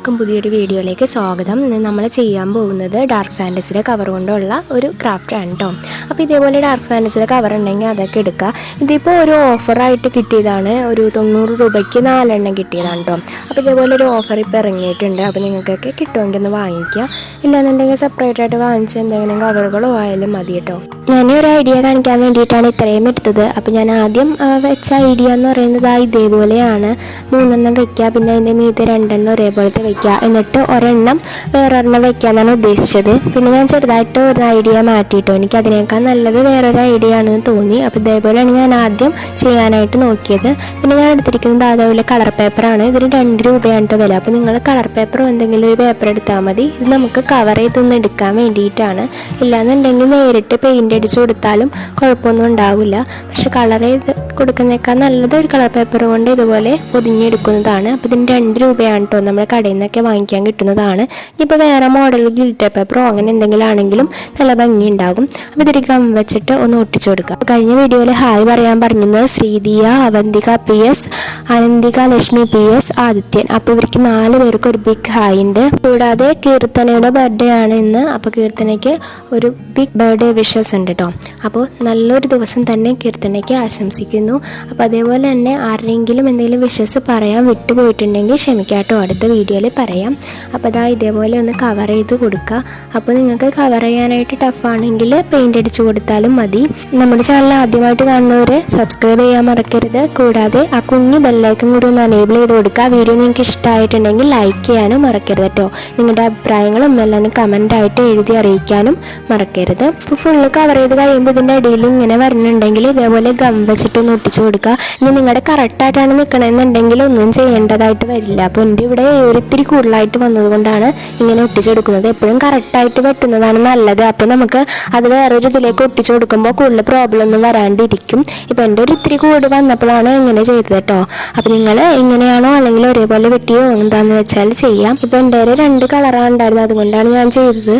എല്ലാവർക്കും പുതിയൊരു വീഡിയോയിലേക്ക് സ്വാഗതം. നമ്മൾ ചെയ്യാൻ പോകുന്നത് ഡാർക്ക് ഫാന്റസിയുടെ കവർ കൊണ്ടുള്ള ഒരു ക്രാഫ്റ്റ് ആണ് കേട്ടോ അപ്പോൾ ഇതേപോലെ ഡാർക്ക് ഫാന്റസിയുടെ കവർ ഉണ്ടെങ്കിൽ അതൊക്കെ എടുക്കുക. ഇതിപ്പോൾ ഒരു ഓഫറായിട്ട് കിട്ടിയതാണ്. ഒരു തൊണ്ണൂറ് രൂപയ്ക്ക് നാലെണ്ണം കിട്ടിയതാണ് കേട്ടോ അപ്പോൾ ഇതേപോലെ ഒരു ഓഫർ ഇപ്പോൾ ഇറങ്ങിയിട്ടുണ്ട്. അപ്പോൾ നിങ്ങൾക്കൊക്കെ കിട്ടുമെങ്കിൽ ഒന്ന് വാങ്ങിക്കുക. ഇല്ലാന്നുണ്ടെങ്കിൽ സെപ്പറേറ്റ് ആയിട്ട് വാങ്ങിച്ച എന്തെങ്കിലും കവറുകളോ ആയാലും മതി കേട്ടോ ഞാനൊരു ഐഡിയ കാണിക്കാൻ വേണ്ടിയിട്ടാണ് ഇത്രയും എടുത്തത്. അപ്പോൾ ഞാൻ ആദ്യം വെച്ച ഐഡിയ എന്ന് പറയുന്നത് ആ ഇതേപോലെയാണ്. മൂന്നെണ്ണം വെക്കുക പിന്നെ അതിന്റെ മീതെ രണ്ടെണ്ണം ഒരേപോലത്തെ വെക്കുക എന്നിട്ട് ഒരെണ്ണം വേറൊരെണ്ണം വെക്കാന്നാണ് ഉദ്ദേശിച്ചത്. പിന്നെ ഞാൻ ചെറുതായിട്ട് ഒരു ഐഡിയ മാറ്റിയിട്ടോ. എനിക്ക് അതിനേക്കാൾ നല്ലത് വേറൊരു ഐഡിയ ആണെന്ന് തോന്നി. അപ്പോൾ ഇതേപോലെയാണ് ഞാൻ ആദ്യം ചെയ്യാനായിട്ട് നോക്കിയത്. പിന്നെ ഞാൻ എടുത്തിരിക്കുന്നത് അതേപോലെ കളർ പേപ്പറാണ് ഇതിന് രണ്ട് രൂപയാണ് വില. അപ്പോൾ നിങ്ങൾ കളർ പേപ്പറോ എന്തെങ്കിലും ഒരു പേപ്പർ എടുത്താൽ മതി. ഇത് നമുക്ക് കവർ ചെയ്തൊന്ന് എടുക്കാൻ വേണ്ടിയിട്ടാണ്. ഇല്ലാന്നുണ്ടെങ്കിൽ നേരിട്ട് പെയിന്റ് അടിച്ചു കൊടുത്താലും കുഴപ്പമൊന്നും ഉണ്ടാവില്ല. പക്ഷെ കളർ ചെയ്ത് കൊടുക്കുന്നേക്കാൾ നല്ലത് ഒരു കളർ പേപ്പർ കൊണ്ട് ഇതുപോലെ പൊതിഞ്ഞെടുക്കുന്നതാണ്. അപ്പോൾ ഇതിന് രണ്ട് രൂപയാണ് കേട്ടോ നമ്മൾ കടയിൽ നിന്നൊക്കെ വാങ്ങിക്കാൻ കിട്ടുന്നതാണ്. ഇനിയിപ്പോൾ വേറെ മോഡൽ ഗിൽറ്റർ പേപ്പറോ അങ്ങനെ എന്തെങ്കിലും ആണെങ്കിലും നല്ല ഭംഗി ഉണ്ടാകും. അപ്പോൾ ഇതിൽ ഗം വെച്ചിട്ട് ഒന്ന് ഒട്ടിച്ചു കൊടുക്കുക അപ്പം കഴിഞ്ഞ വീഡിയോയിൽ ഹായ് പറയാൻ പറഞ്ഞത് Sreediya Avantika P S Ananthika Lakshmi P S Adithyan. അപ്പോൾ ഇവർക്ക് നാല് പേർക്ക് ഒരു ബിഗ് ഹായ് ഉണ്ട്. കൂടാതെ കീർത്തനയുടെ ബർത്ത്ഡേ ആണ് ഇന്ന്. അപ്പോൾ കീർത്തനയ്ക്ക് ഒരു ബിഗ് ബർത്ത്ഡേ വിഷസ് ഉണ്ട് കേട്ടോ അപ്പോൾ നല്ലൊരു ദിവസം തന്നെ കീർത്തനയ്ക്ക് ആശംസിക്കുന്നു. അപ്പോൾ അതേപോലെ തന്നെ ആരുടെയെങ്കിലും എന്തെങ്കിലും വിഷസ് പറയാൻ വിട്ടുപോയിട്ടുണ്ടെങ്കിൽ ക്ഷമിക്കാട്ടോ. അടുത്ത വീഡിയോയിൽ പറയാം. അപ്പോൾ അതാ ഇതേപോലെ ഒന്ന് കവർ ചെയ്ത് കൊടുക്കുക അപ്പോൾ നിങ്ങൾക്ക് കവർ ചെയ്യാനായിട്ട് ടഫാണെങ്കിൽ പെയിന്റ് അടിച്ച് കൊടുത്താലും മതി. നമ്മുടെ ചാനൽ ആദ്യമായിട്ട് കാണുന്നവർ സബ്സ്ക്രൈബ് ചെയ്യാൻ മറക്കരുത്. കൂടാതെ ആ കുഞ്ഞു ബെല്ലൈക്കും കൂടി ഒന്ന് അനേബിൾ ചെയ്ത് കൊടുക്കുക വീഡിയോ നിങ്ങൾക്ക് ഇഷ്ടമായിട്ടുണ്ടെങ്കിൽ ലൈക്ക് ചെയ്യാനും മറക്കരുത് കേട്ടോ. നിങ്ങളുടെ അഭിപ്രായങ്ങളും എല്ലാം കമന്റായിട്ട് എഴുതി അറിയിക്കാനും മറക്കരുത്. അപ്പോൾ ഫുള്ള് കവർ ചെയ്ത് കഴിയുമ്പോൾ ഇതിന്റെ ഇടയിൽ ഇങ്ങനെ വരുന്നുണ്ടെങ്കിൽ ഇതേപോലെ ഗം വെച്ചിട്ടൊന്ന് ഒട്ടിച്ചു കൊടുക്കുക. ഇനി നിങ്ങളുടെ കറക്റ്റായിട്ടാണ് നിൽക്കണമെന്നുണ്ടെങ്കിൽ ഒന്നും ചെയ്യേണ്ടതായിട്ട് വരില്ല. അപ്പോൾ എന്റെ ഇവിടെ ഒരിത്തിരി കൂടുതലായിട്ട് വന്നതുകൊണ്ടാണ് ഇങ്ങനെ ഒട്ടിച്ചെടുക്കുന്നത്. എപ്പോഴും കറക്റ്റായിട്ട് വെട്ടുന്നതാണ് നല്ലത്. അപ്പോൾ നമുക്ക് അത് വേറൊരു ഇതിലേക്ക് ഒട്ടിച്ചു കൊടുക്കുമ്പോൾ കൂടുതൽ പ്രോബ്ലം ഒന്നും വരാണ്ടിരിക്കും. ഇപ്പോൾ എന്റെ ഒരു ഇത്തിരി കൂട് വന്നപ്പോഴാണ് ഇങ്ങനെ ചെയ്തത് കേട്ടോ. അപ്പോൾ നിങ്ങൾ ഇങ്ങനെയാണോ അല്ലെങ്കിൽ ഒരേപോലെ വെട്ടിയോ എന്താണെന്ന് വെച്ചാൽ ചെയ്യാം. ഇപ്പോൾ എന്റെ ഒരു രണ്ട് കളറാണ് ഉണ്ടായിരുന്നത് അതുകൊണ്ടാണ് ഞാൻ ചെയ്തത്.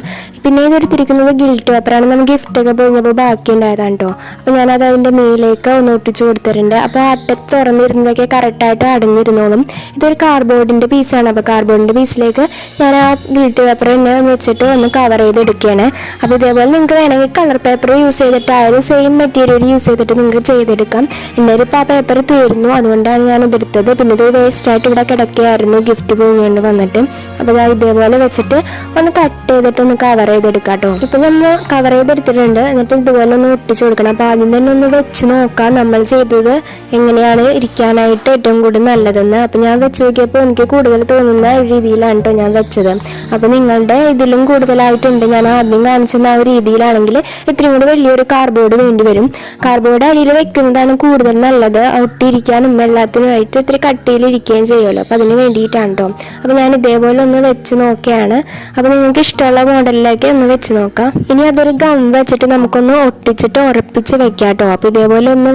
പിന്നെ ഇത് എടുത്തിരിക്കുന്നത് ഗിൽറ്റ് പേപ്പറാണ് നമ്മൾ ഗിഫ്റ്റൊക്കെ പോയപ്പോൾ ബാക്കി ഉണ്ടായതാണ് കേട്ടോ. അപ്പോൾ ഞാനത് അതിന്റെ മേലേക്ക് ഒന്ന് ഒട്ടിച്ച് കൊടുത്തിട്ടുണ്ട്. അപ്പോൾ അറ്റത്ത് തുറന്നിരുന്നതൊക്കെ കറക്റ്റായിട്ട് അടഞ്ഞിരുന്നോളും. ഇതൊരു കാർഡ്ബോർഡിന്റെ പീസാണ് അപ്പോൾ കാർഡ്ബോർഡിന്റെ പീസിലേക്ക് ഞാൻ ആ ഗിൽറ്റ് പേപ്പർ തന്നെ വെച്ചിട്ട് ഒന്ന് കവർ ചെയ്തെടുക്കുകയാണ്. അപ്പോൾ ഇതേപോലെ നിങ്ങൾക്ക് വേണമെങ്കിൽ കളർ പേപ്പർ യൂസ് ചെയ്തിട്ടായാലും സെയിം മെറ്റീരിയൽ യൂസ് ചെയ്തിട്ട് നിങ്ങൾക്ക് ചെയ്തെടുക്കാം. എന്റെ ഇപ്പോൾ ആ പേപ്പർ തീർന്നു. അതുകൊണ്ടാണ് ഞാൻ ഇതെടുത്തത് പിന്നെ ഇത് വേസ്റ്റായിട്ട് ഇവിടെ കിടക്കുകയായിരുന്നു. ഗിഫ്റ്റ് പോയിക്കൊണ്ട് വന്നിട്ട്. അപ്പോൾ ഇതാ ഇതേപോലെ വെച്ചിട്ട് ഒന്ന് കട്ട് ചെയ്തിട്ട് ഒന്ന് കവർ ചെയ്തെടുക്കാം കേട്ടോ. ഇപ്പോൾ നമ്മൾ കവർ ചെയ്തെടുത്തിട്ടുണ്ട്. എന്നിട്ട് ഇതുപോലെ ഒന്ന് ഒട്ടിച്ചു കൊടുക്കണം. അപ്പോൾ ആദ്യം തന്നെ ഒന്ന് വെച്ച് നോക്കാം. നമ്മൾ ചെയ്തത് എങ്ങനെയാണ് ഇരിക്കാനായിട്ട് ഏറ്റവും കൂടുതൽ നല്ലതെന്ന്. അപ്പോൾ ഞാൻ വെച്ച് നോക്കിയപ്പോൾ എനിക്ക് കൂടുതൽ തോന്നുന്ന രീതിയിലാണ് കേട്ടോ ഞാൻ വെച്ചത്. അപ്പോൾ നിങ്ങളുടെ ഇതിലും കൂടുതലായിട്ടുണ്ട്. ഞാൻ ആദ്യം കാണിച്ചെന്ന ആ ഒരു രീതിയിലാണെങ്കിൽ ഇത്രയും കൂടി വലിയൊരു കാർബോർഡ് വേണ്ടി വരും. കാർബോർഡ് അടിയിൽ വെക്കുന്നതാണ് കൂടുതൽ നല്ലത്. ഒട്ടിയിരിക്കാനും എല്ലാത്തിനുമായിട്ട് ഇത്തിരി കട്ടിയിലിരിക്കുകയും ചെയ്യുമല്ലോ. അപ്പോൾ അതിന് വേണ്ടിയിട്ടാണ് കേട്ടോ അപ്പോൾ ഞാൻ ഇതേപോലെ ഒന്ന് വെച്ച് നോക്കുകയാണ് അപ്പോൾ നിങ്ങൾക്ക് ഇഷ്ടമുള്ള മോഡലിലേക്ക് ഒന്ന് വെച്ച് നോക്കാം. ഇനി അതൊരു ഗം വെച്ചിട്ട് നമുക്കൊന്ന് ഒട്ടിച്ചിട്ട് ഉറപ്പിച്ച് വെക്കാം കേട്ടോ അപ്പോൾ ഇതേപോലെ ഒന്ന്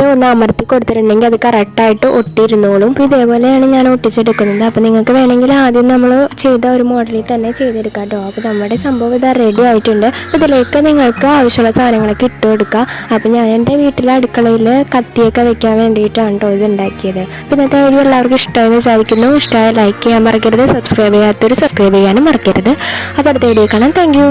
വെച്ചിട്ട് ഒന്ന് അമർത്തി കൊടുത്തിട്ടുണ്ടെങ്കിൽ അത് കറക്റ്റായിട്ട് ഒട്ടിയിരുന്നോളും അപ്പോൾ ഇതേപോലെയാണ് ഞാൻ ഒട്ടിച്ചെടുക്കുന്നത്. അപ്പോൾ നിങ്ങൾക്ക് വേണമെങ്കിൽ ആദ്യം നമ്മൾ ചെയ്ത ഒരു മോഡലിൽ തന്നെ ചെയ്തെടുക്കാം കേട്ടോ അപ്പോൾ നമ്മുടെ സംഭവം ഇതാ റെഡി ആയിട്ടുണ്ട്. ഇതിലേക്ക് നിങ്ങൾക്ക് ആവശ്യമുള്ള സാധനങ്ങളൊക്കെ ഇട്ട് കൊടുക്കുക അപ്പോൾ ഞാൻ എന്റെ വീട്ടിലെ അടുക്കളയിൽ കത്തിയൊക്കെ വെക്കാൻ വേണ്ടിയിട്ടാണ് കേട്ടോ ഇത് ഉണ്ടാക്കിയത്. അപ്പോൾ ഇന്നത്തെ വീഡിയോ എല്ലാവർക്കും ഇഷ്ടമായി വിചാരിക്കുന്നു. ഇഷ്ടമായ ലൈക്ക് ചെയ്യാൻ മറക്കരുത്. സബ്സ്ക്രൈബ് ചെയ്യാത്തവർ സബ്സ്ക്രൈബ് ചെയ്യാനും മറക്കരുത്. അപ്പോൾ അടുത്ത വീഡിയോ കാണാം. താങ്ക്